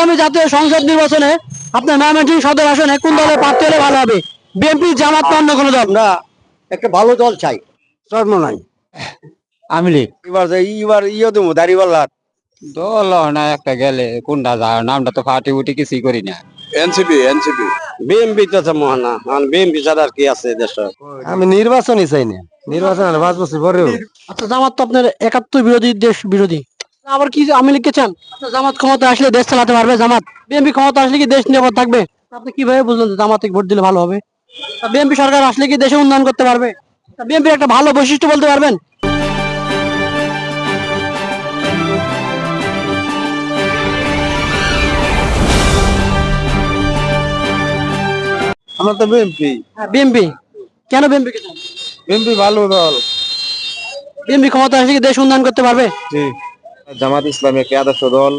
আগামী জাতীয় সংসদ নির্বাচনে আপনার ময়মনসিংহ সদর আসনে কোন দলের প্রার্থী হলে ভালো হবে? বিএনপি জামাত না অন্য কোনো দল? আমরা একটা ভালো দল চাই। চর্ম নাই। আমি লীগ। এবার এবার ইয়ে দেবো দাড়িওয়ালা দল না একটা গেলে কোনটা যা নামটা তো ফাটি কিছুই করি না। NCP NCP. বিএমপি তো আছে মহানা বিএমপি ছাড়া আর কি আছে দেশে? আমি নির্বাচনই চাই না। নির্বাচন আর পাঁচ বছর পরেও। আচ্ছা জামাত তো আপনার একাত্তর বিরোধী দেশ বিরোধী। আবার কি আমি লিখতে চান আচ্ছা, জামাত ক্ষমতা আসলে দেশ চালাতে পারবে? জামাত। বিএনপি ক্ষমতা আসলে কি দেশ নিরাপদ থাকবে? আপনি কীভাবে বুঝলেন যে জামাতে ভোট দিলে ভালো হবে? বিএনপি সরকার আসলে কি দেশে উন্নয়ন করতে পারবে? বিএনপির একটা ভালো বৈশিষ্ট্য বলতে পারবেন? আমরা তো বিএমপি বিএনপি কেন বিএনপি কে চান? ভালো দল। বিএনপি ক্ষমতা আসলে কি দেশ উন্নয়ন করতে পারবে? জামাত ইসলামী একটি আদর্শ দল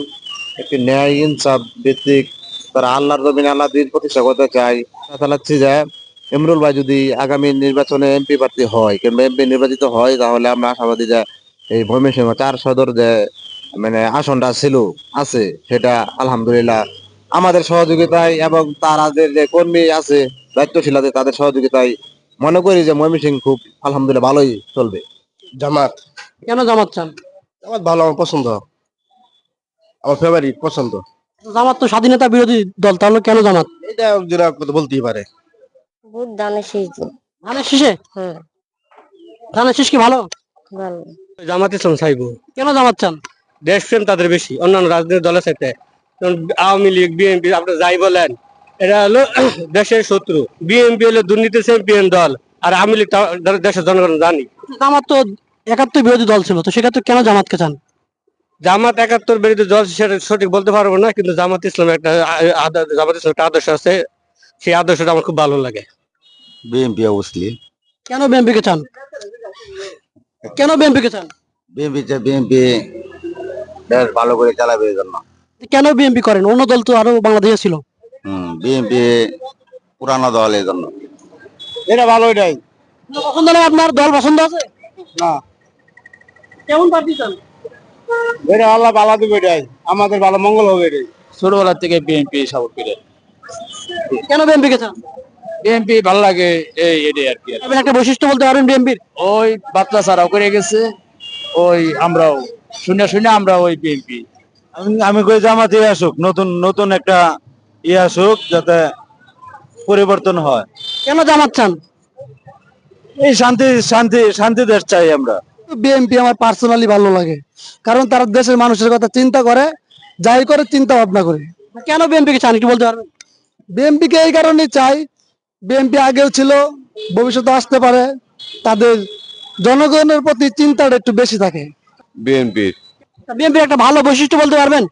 একটি ন্যায় ইনসাফ ভিত্তিক তারা আল্লাহর জমিন আল্লাহ দিন প্রতিষ্ঠা করতে চাই চালাচ্ছি যে ইমরুল ভাই যদি আগামী নির্বাচনে এমপি প্রার্থী হয় কিংবা এমপি নির্বাচিত হয় তাহলে আমরা আশাবাদী যে এই ময়মনসিংহ চার সদর যে মানে আসনটা ছিল আছে সেটা আলহামদুলিল্লাহ আমাদের সহযোগিতায় এবং তারাদের যে কর্মী আছে দায়িত্বশীল আছে তাদের সহযোগিতায় মনে করি যে ময়মনসিংহ খুব আলহামদুলিল্লাহ ভালোই চলবে। জামাত। কেন জামাত চান? জামাত ভালো আমার পছন্দ। আমার ফেভারিট পছন্দ। জামাত তো স্বাধীনতা বিরোধী দল তাহলে কেন জামাত? এটা যারা বলতেই পারে। ভোট দানে শেষ দিন। ধানের শীষে? হ্যাঁ। ধানের শীষ কি ভালো? ভালো। জামাত ইসলাম চাইব কেন জামাত চান? দেশপ্রেম তাদের বেশি অন্যান্য রাজনৈতিক দলের সাথে। যেমন আওয়ামী লীগ বিএনপি আপনি যাই বলেন এরা হলো দেশের শত্রু। বিএনপি হলো দুর্নীতি চ্যাম্পিয়ন দল আর আওয়ামী লীগ দেশের জনগণ জানি। জামাত তো একাত্তর বিরোধী দল ছিল তো সেক্ষেত্রে কেন জামাতকে চান? জামাত একাত্তর বিরোধী দল সেটা সঠিক বলতে পারব না কিন্তু জামাত ইসলাম একটা জামাত ইসলাম একটা আদর্শ আছে। সেই আদর্শটা আমার খুব ভালো লাগে। বিএনপি অবশ্যই। কেন বিএনপি কে চান? কেন বিএনপি কে চান? বিএনপি বিএনপি বেশ ভালো করে চালাবে এই জন্য। কেন বিএনপি করেন? অন্য দল তো আরও বাংলাদেশে ছিল। হম বিএনপি পুরানো দল এই জন্য। এটা ভালো এটাই। পছন্দ আপনার দল পছন্দ আছে? না। কেমন পার্টি চান? এটা আল্লাহ ভালো দেবে এটাই। আমাদের ভালো মঙ্গল হবে এটাই। ছোটবেলা থেকে বিএনপি সাপোর্ট করে। কেন বিএনপি কে চান? বিএনপি ভালো লাগে এই এটাই আর কি আপনি একটা বৈশিষ্ট্য বলতে পারবেন বিএনপির ওই বাচ্চা ছাড়াও করে গেছে ওই আমরাও শুনে শুনে আমরা ওই বিএনপি আমি কই জামাতে আসুক নতুন নতুন একটা ইয়ে আসুক যাতে পরিবর্তন হয়। কেন জামাত চান? এই শান্তি শান্তি শান্তি দেশ চাই আমরা। বিএনপি আমার পার্সোনালি ভালো লাগে। কারণ তারা দেশের মানুষের কথা চিন্তা করে যাই করে চিন্তা ভাবনা করে। কেন বিএনপি কে চান? একটু বলতে পারবেন? বিএনপি কে এই কারণে চাই বিএনপি আগেও ছিল ভবিষ্যতে আসতে পারে। তাদের জনগণের প্রতি চিন্তাটা একটু বেশি থাকে। বিএনপির বিএনপির একটা ভালো বৈশিষ্ট্য বলতে পারবেন?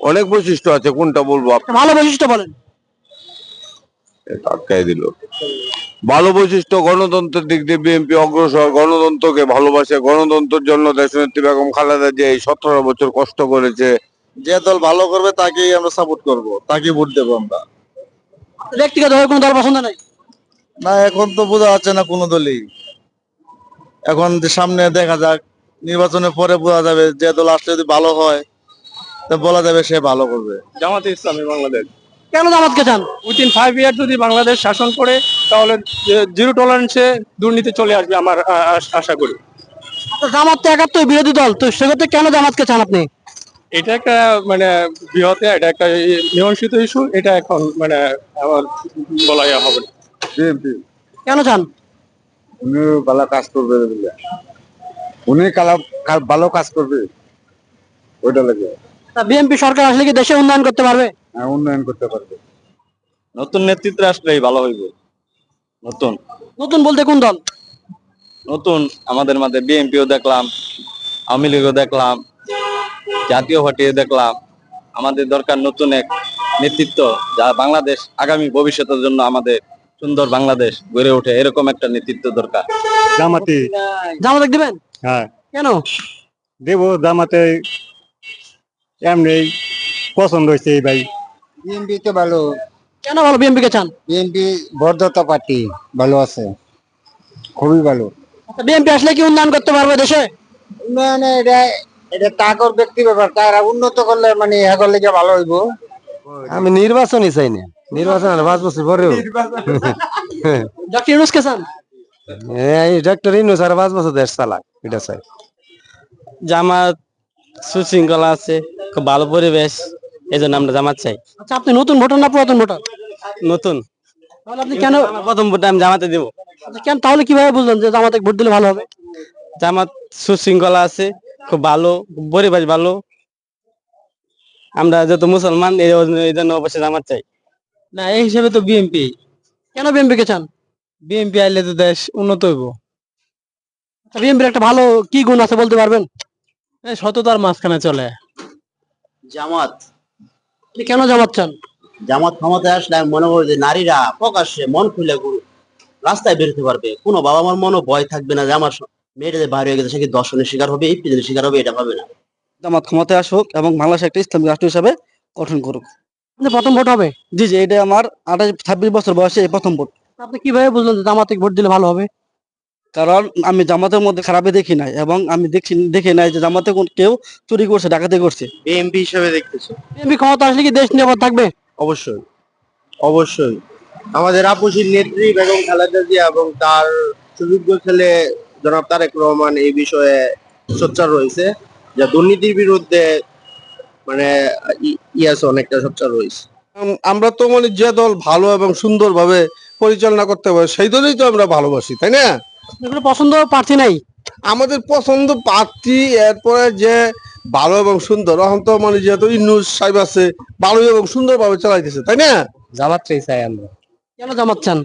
অনেক বৈশিষ্ট্য আছে কোনটা বলব? ভালো বৈশিষ্ট্য বলেন। আটকাই দিল। ভালো বৈশিষ্ট্য গণতন্ত্রের দিক দিয়ে বিএনপি অগ্রসর গণতন্ত্রকে ভালোবাসে গণতন্ত্রের জন্য দেশনেত্রী বেগম খালেদা যে এই সতেরো বছর কষ্ট করেছে। যে দল ভালো করবে তাকেই আমরা সাপোর্ট করব তাকে ভোট দেবো আমরা। ব্যক্তিগত কোনো দল পছন্দ নাই? না এখন তো বোঝা যাচ্ছে না কোনো দলই। এখন সামনে দেখা যাক নির্বাচনের পরে বোঝা যাবে যে দল আসলে যদি ভালো হয় তা বলা যাবে সে ভালো করবে। জামাতে ইসলামী বাংলাদেশ। কেন জামাতকে চান? উইথিন ফাইভ ইয়ার যদি বাংলাদেশ শাসন করে তাহলে জিরো টলারেন্সে দুর্নীতি চলে আসবে আমার আশা করি। তো জামাত তো একাত্তর বিরোধী দল তো সেক্ষেত্রে কেন জামাতকে চান আপনি? এটা একটা মানে বৃহৎ এটা একটা মীমাংসিত ইস্যু এটা এখন মানে আমার বলা ইয়া হবে কেন চান? উনি ভালো কাজ করবে উনি কালা ভালো কাজ করবে। ওইটা লাগে। তা বিএনপি সরকার আসলে কি দেশে উন্নয়ন করতে পারবে? উন্নয়ন করতে পারবে। নতুন নেতৃত্ব আসলেই ভালো হইব। নতুন। নতুন বলতে কোন দল? নতুন আমাদের মাঝে বিএনপিও দেখলাম আওয়ামী লীগও দেখলাম জাতীয় পার্টিও দেখলাম। আমাদের দরকার নতুন এক নেতৃত্ব যা বাংলাদেশ আগামী ভবিষ্যতের জন্য আমাদের সুন্দর বাংলাদেশ গড়ে ওঠে। এরকম একটা নেতৃত্ব দরকার। জামাতে। জামাত দিবেন? হ্যাঁ। কেন? দেব জামাতে এমনি পছন্দ হয়েছে এই ভাই। বিএনপি তো ভালো। কেন ভালো বিএনপি কে চান? বিএনপি বর্ধতা পার্টি ভালো আছে। খুবই ভালো। বিএনপি আসলে কি উন্নয়ন করতে পারবে দেশে? উন্নয়নে এটা এটা তাকর ব্যক্তি ব্যাপার। তারা উন্নত করলে মানে ভালো হইব? আমি নির্বাচনই চাই না। নির্বাচন আর পাঁচ বছর পরেও। ডক্টর ইউনুসকে চান? এই ডক্টর ইনুস আর পাঁচ বছর দেশ চালাক এটা চাই। জামাত সুশৃঙ্খলা আছে খুব ভালো পরিবেশ। এই জন্য আমরা জামাত চাই। আচ্ছা আপনি নতুন ভোটার না পুরাতন ভোটার? নতুন। তাহলে আপনি কেন আমার প্রথম ভোটে আমি জামাতে দিব। আচ্ছা, কেন তাহলে কীভাবে বুঝলেন যে জামাতে ভোট দিলে ভালো হবে? জামাত সুশৃঙ্খলা আছে খুব ভালো পরিবেশ ভালো। আমরা যত মুসলমান এই জন্য অবশ্যই জামাত চাই। না এই হিসেবে তো বিএনপি। কেন বিএনপি কে চান? বিএনপি আইলে তো দেশ উন্নত হইব। বিএনপির একটা ভালো কি গুণ আছে বলতে পারবেন? এই সততার মাঝখানে চলে। জামাত। কেন জামাত চান? জামাত ক্ষমতায় আসলে আমি মনে করি যে নারীরা প্রকাশ্যে মন খুলে রাস্তায় বেরোতে পারবে। কোনো বাবা মার মনও ভয় থাকবে না যে আমার মেয়েটা যে বাইরে হয়ে গেছে সে কি দর্শনের শিকার হবে এই পিজনের শিকার হবে এটা হবে না। জামাত ক্ষমতায় আসুক এবং বাংলাদেশ একটা ইসলামিক রাষ্ট্র হিসাবে গঠন করুক। প্রথম ভোট হবে? জি জি এটা আমার আঠাশ ছাব্বিশ বছর বয়সে প্রথম ভোট। আপনি কীভাবে বুঝলেন যে জামাতে ভোট দিলে ভালো হবে? কারণ আমি জামাতের মধ্যে খারাপে দেখি নাই এবং আমি দেখছি দেখি নাই যে জামাতে কোন কেউ চুরি করছে ডাকাতি করছে। বিএমপি হিসেবে দেখতেছে? বিএনপি ক্ষমতা আসলে কি দেশ নিরাপদ থাকবে? অবশ্যই অবশ্যই। আমাদের আপুসির নেত্রী বেগম খালেদা জিয়া এবং তার সুযোগ্য ছেলে জনাব তারেক রহমান এই বিষয়ে সোচ্চার রয়েছে যা দুর্নীতির বিরুদ্ধে মানে ইয়াস অনেকটা সোচ্চার রয়েছে। আমরা তো মানে যে দল ভালো এবং সুন্দরভাবে পরিচালনা করতে পারে সেই দলই তো আমরা ভালোবাসি তাই না? এগুলো পছন্দ প্রার্থী নাই? আমাদের পছন্দ প্রার্থী এরপরে যে ভালো এবং সুন্দর এখন তো মানে যেহেতু ইন্নুস সাহেব আছে ভালো এবং সুন্দরভাবে চালাইতেছে তাই না? জামাতটাই চাই আমরা। কেন জামাত চান?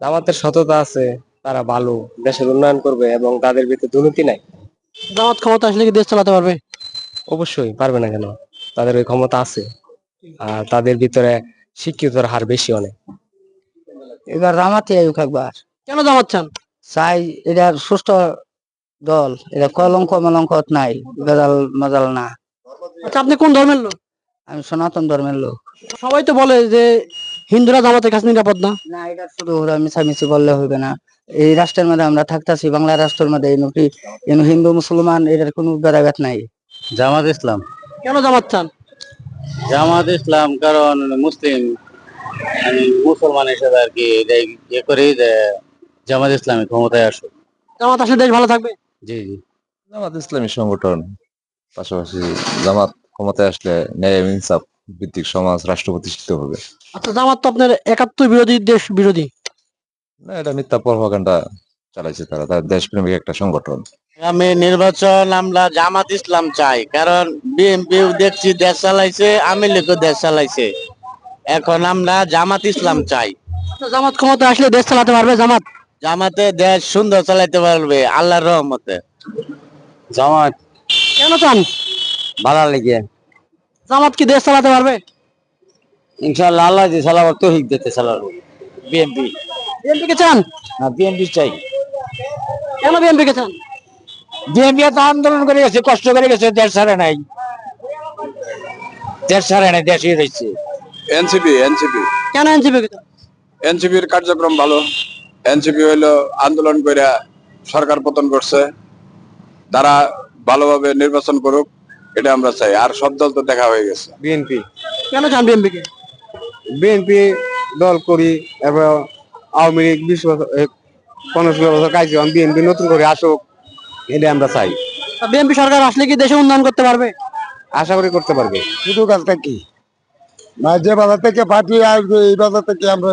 জামাতের সততা আছে তারা ভালো দেশের উন্নয়ন করবে এবং তাদের ভিতরে দুর্নীতি নাই। জামাত ক্ষমতা আসলে কি দেশ চালাতে পারবে? অবশ্যই পারবে না কেন? তাদের ওই ক্ষমতা আছে আর তাদের ভিতরে শিক্ষিতর হার বেশি অনেক। এবার রামাতে আয়ুক একবার। কেন জামাত চান? চাই এটা সুস্থ দল এটা কলঙ্ক মলঙ্ক নাই বেদাল মজাল না। আচ্ছা আপনি কোন ধর্মের লোক? আমি সনাতন ধর্মের লোক। সবাই তো বলে যে হিন্দুরা জামাতের কাছে নিরাপদ না। না এটা শুধু ওরা মিছামিছি বললে হবে না। এই রাষ্ট্রের মধ্যে আমরা থাকতেছি বাংলা রাষ্ট্রের মধ্যে এই নকি এই হিন্দু মুসলমান এটার কোনো ভেদাভেদ নাই। জামাত ইসলাম। কেন জামাত চান? জামাত ইসলাম কারণ মুসলিম মুসলমান হিসেবে আর কি এটাই ইয়ে করি যে জামাত ইসলামী ক্ষমতায় আসুক। জামাত আসলে দেশ ভালো থাকবে? জি জি। জামাত ইসলামী সংগঠন পাশাপাশি জামাত ক্ষমতায় আসলে ন্যায় এবং ইনসাফ ভিত্তিক সমাজ রাষ্ট্র প্রতিষ্ঠিত হবে। আচ্ছা জামাত তো আপনার একাত্তর বিরোধী দেশ বিরোধী। না এটা মিথ্যা প্রভাকাণ্ডা চালাইছে তারা তার দেশপ্রেমিক একটা সংগঠন। আগামী নির্বাচন আমরা জামাত ইসলাম চাই কারণ বিএনপি দেখছি দেশ চালাইছে আওয়ামী লীগও দেশ চালাইছে। এখন আমরা জামাত ইসলাম চাই। আচ্ছা, জামাত ক্ষমতা আসলে দেশ চালাতে পারবে জামাত? জামাতে দেশ সুন্দর চালাইতে পারবে আল্লাহর রহমতে। জামাত। কেন চান? ভালো লেগে। জামাত কি দেশ চালাতে পারবে? ইনশাআল্লাহ আল্লাহ যে সালাবার তৌফিক দিতে সালাবো বিএনপি। বিএনপি কে চান? না বিএনপি চাই। কেন বিএনপি কে চান? বিএনপি তো আন্দোলন করে গেছে কষ্ট করে গেছে দেশ ছাড়ে নাই। দেশ ছাড়ে নাই দেশই রয়েছে এনসিপি এনসিপি। কেন এনসিপি কে চান? এনসিপির কার্যক্রম ভালো। এনসিপি হইল আন্দোলন করে সরকার পতন করছে। তারা ভালোভাবে নির্বাচন করুক এটা আমরা চাই। আর সব দল তো দেখা হয়ে গেছে। বিএনপি। কেন চান বিএনপি কে? বিএনপি দল করি এবার আওয়ামী লীগ বিশ বছর পনেরো ষোলো বছর কাজ বিএনপি নতুন করে আসুক এটা আমরা চাই। বিএনপি সরকার আসলে কি দেশে উন্নয়ন করতে পারবে? আশা করি করতে পারবে। শুধু কাজটা কি? না যে বাজার থেকে পার্টি আসবে এই বাজার থেকে আমরা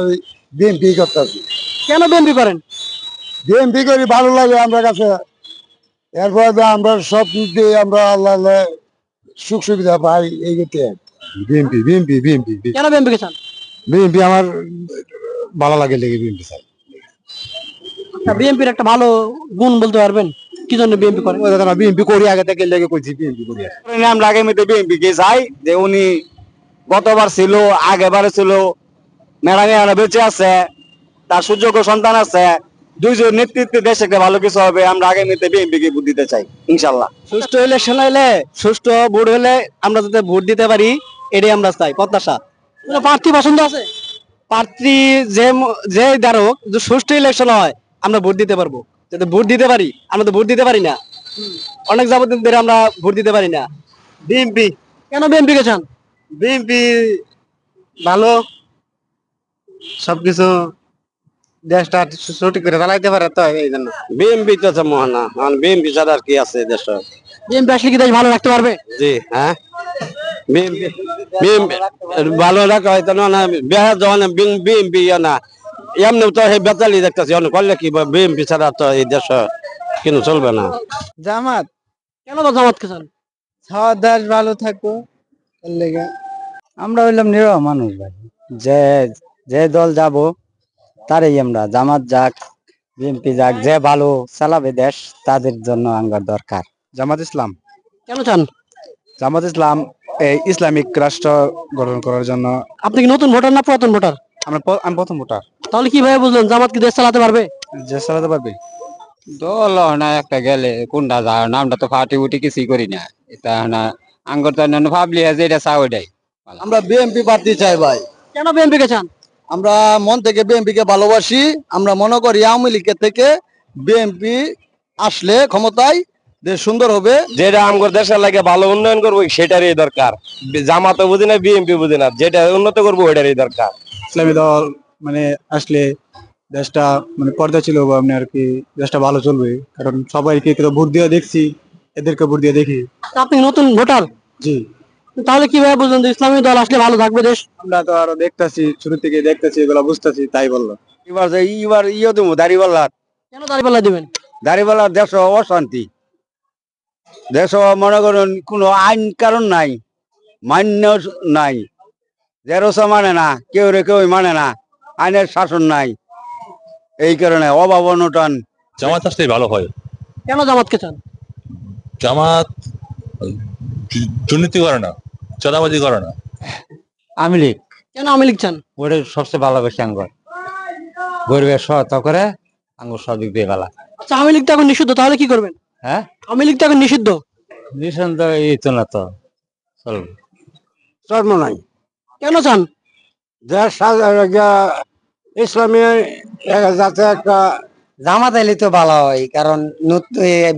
বিএনপি করতেছি। কেন বিএনপি করেন বিএনপি করি ভালো লাগে আমরা কাছে এরপরে যে আমরা সব দিয়ে আমরা আল্লাহ আল্লাহ সুখ সুবিধা পাই এই গতি বিএনপি বিএনপি বিএনপি কেন বিএনপি চান বিএনপি আমার ভালো লাগে লেগে বিএনপি চাই বিএনপির একটা ভালো গুণ বলতে পারবেন কি জন্য বিএনপি করেন বিএনপি করি আগে থেকে লেগে কইছি বিএনপি করি আমরা আগামীতে বিএনপি কে চাই যে উনি গতবার ছিল আগেবারে ছিল ম্যাডামে বেঁচে আছে তার সুযোগ্য সন্তান আছে দুইজন নেতৃত্বে দেশে একটা ভালো কিছু হবে আমরা আগামীতে বিএনপি কে ভোট দিতে চাই ইনশাল্লাহ সুষ্ঠু ইলেকশন হইলে সুষ্ঠু ভোট হলে আমরা যাতে ভোট দিতে পারি এটাই আমরা চাই প্রত্যাশা। প্রার্থী পছন্দ আছে? প্রার্থী যে যে দাঁড়ক যদি সুষ্ঠু ইলেকশন হয় আমরা ভোট দিতে পারব। যাতে ভোট দিতে পারি আমরা তো ভোট দিতে পারি না। অনেক যাবতীয় ধরে আমরা ভোট দিতে পারি না। বিএনপি কেন বিএনপি কে চান? বিএনপি ভালো সবকিছু দেশটা সঠিক করে চালাইতে পারে তো এই জন্য বিএমপি তো আছে মহানা। বিএমপি ছাড়া আর কি আছে দেশ? বিএনপি আসলে কি দেশ ভালো রাখতে পারবে? জি হ্যাঁ। বিএমপি বিএমপি ভালো রাখা হয়তো না বেহার যখন বিএমপি না। এমনি তো সেই বেতালি দেখতেছি অনেক করলে কি বিএমপি ছাড়া তো এই দেশ কিন্তু চলবে না? জামাত কেন তো জামাতকে চান দাওয়া ভালো থাকো আমরা হইলাম নিরহ মানুষ ভাই। যে যে দল যাব তারই আমরা জামাত যাক বিএনপি যাক যে ভালো চালাবে দেশ তাদের জন্য আমার দরকার। জামাত ইসলাম। কেন চান? জামাত ইসলাম এই ইসলামিক রাষ্ট্র গঠন করার জন্য। আপনি কি নতুন ভোটার না পুরাতন ভোটার? আমরা প- আমি প্রথম ভোটার। তাহলে কীভাবে বুঝলেন জামাত কি দেশ চালাতে পারবে? যে চালাতে পারবে। দল না একটা গেলে কোনটা যায় নামটা তো ফাটি উঠি কিছুই করি না। এটা না আঙ্গর তো অন্যান্য ভাবলি যে এটা চা ওইটাই আমরা বিএমপি প্রার্থী চাই ভাই। কেন বিএনপি কে চান? আমরা মন থেকে বিএনপি কে ভালোবাসি। আমরা মনে করি আওয়ামী লীগের থেকে বিএনপি আসলে ক্ষমতায় দেশ সুন্দর হবে। যেটা আমগর দেশের লাগে ভালো উন্নয়ন করব সেটারই দরকার। জামাতে বুঝি না বিএনপি বুঝি না যেটা উন্নত করব ওইটারই দরকার। ইসলামী দল মানে আসলে দেশটা মানে পর্দা ছিল আপনি আর কি দেশটা ভালো চলবে। কারণ সবাইকে ভোট দিয়ে দেখছি এদেরকে ভোট দিয়ে দেখি। আপনি নতুন ভোটার? জি। তাহলে কীভাবে বুঝলেন যে ইসলামী দল আসলে ভালো থাকবে দেশ? আমরা তো আরও দেখতেছি শুরু থেকে দেখতেছি এগুলো বুঝতেছি তাই বলল। এবার যে এবার ইয়ে দেবো দাড়িপাল্লার কেন দাঁড়িয়ে দিবেন? দাড়িপাল্লার দেশ অশান্তি। দেশ মনে করেন কোনো আইন কারণ নাই মান্য নাই। জেরোসা মানে না কেউ রে কেউ মানে না আইনের শাসন নাই। এই কারণে অভাব অনটন। জামাত আসলে ভালো হয়। কেন জামাতকে চান? জামাত দুর্নীতি করে না। চাঁদাবাজি করে না। আমি লীগ। কেন আওয়ামী লীগ চান? ওটা সবচেয়ে ভালোবাসি আঙ্গর। গরিবের সহায়তা করে আঙ্গুর সব দিক দিয়ে ভালো আচ্ছা আওয়ামী লীগ তো এখন নিষিদ্ধ তাহলে কি করবেন? হ্যাঁ? আওয়ামী লীগ তো এখন নিষিদ্ধ। নিশান তো এই তো না তো চলবে। জন্ম নাই। কেন চান? দেশ ইসলামী যাতে একটা জামাত আইলে তো ভালো হয় কারণ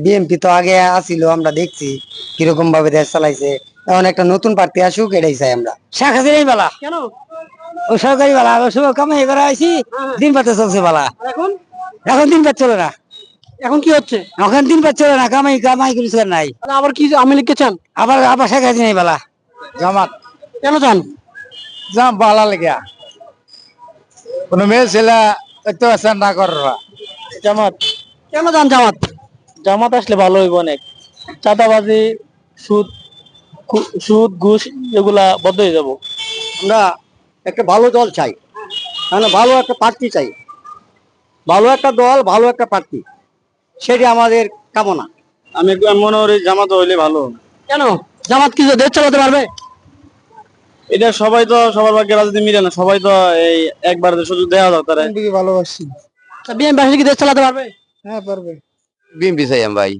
বিএনপি তো আগে আসিল আমরা দেখছি কীরকম ভাবে দেশ চালাইছে। এখন একটা নতুন প্রার্থী আসুক এটাই চাই আমরা। শেখ হাসিনাই বালা। কেন? ও সরকারি বালা ও সব কামাই করে আইছি দিন পাতে চলছে বালা। এখন? এখন দিন পাত চলে না। এখন কি হচ্ছে? এখন দিন পাত চলে না কামাই কামাই কিছু নাই। আবার কি লীগকে চান? আবার আবার শেখ হাসিনাই বালা। জামাত। কেন চান? জাম ভালো লেগে কোনো মেয়ে ছেলে একটু আসান না করবা জামাত। কেন চান জামাত? জামাত আসলে ভালো হইব অনেক। চাঁদাবাজি সুদ সুদ ঘুষ এগুলা বন্ধ হয়ে যাব। আমরা একটা ভালো দল চাই। মানে ভালো একটা প্রার্থী চাই। ভালো একটা দল ভালো একটা প্রার্থী। সেটি আমাদের কামনা। আমি মনে করি জামাত হইলে ভালো কেন? জামাত কি দেশ চালাতে পারবে? এটা সবাই তো সবার ভাগ্যে রাজনীতি মিলে না। সবাই তো এই একবার সুযোগ দেওয়া দরকার। ভালোবাসি। বিএনপি আসলে কি দেশ চালাতে পারবে? হ্যাঁ পারবে। বিএমপি চাই আমি ভাই।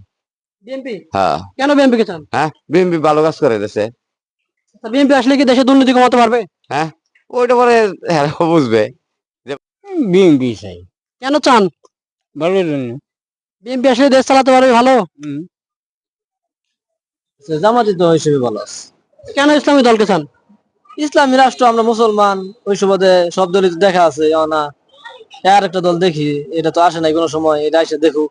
বিএনপি হ্যাঁ। কেন বিএনপি কে চান? হ্যাঁ বিএমপি ভালো কাজ করে দেশে। বিএনপি আসলে কি দেশে দুর্নীতি কমাতে পারবে? হ্যাঁ ওইটা পরে হ্যাঁ বুঝবে। বিএনপি চাই। কেন চান? ভালো জন্য। বিএনপি আসলে দেশ চালাতে পারবে ভালো? জামাতি তো হিসেবে ভালো আছে। কেন ইসলামী দলকে চান? ইসলামী রাষ্ট্র আমরা মুসলমান ওই সুবাদে সব দলই দেখা আছে না আর একটা দল দেখি এটা তো আসে নাই কোনো সময় এটা এসে দেখুক।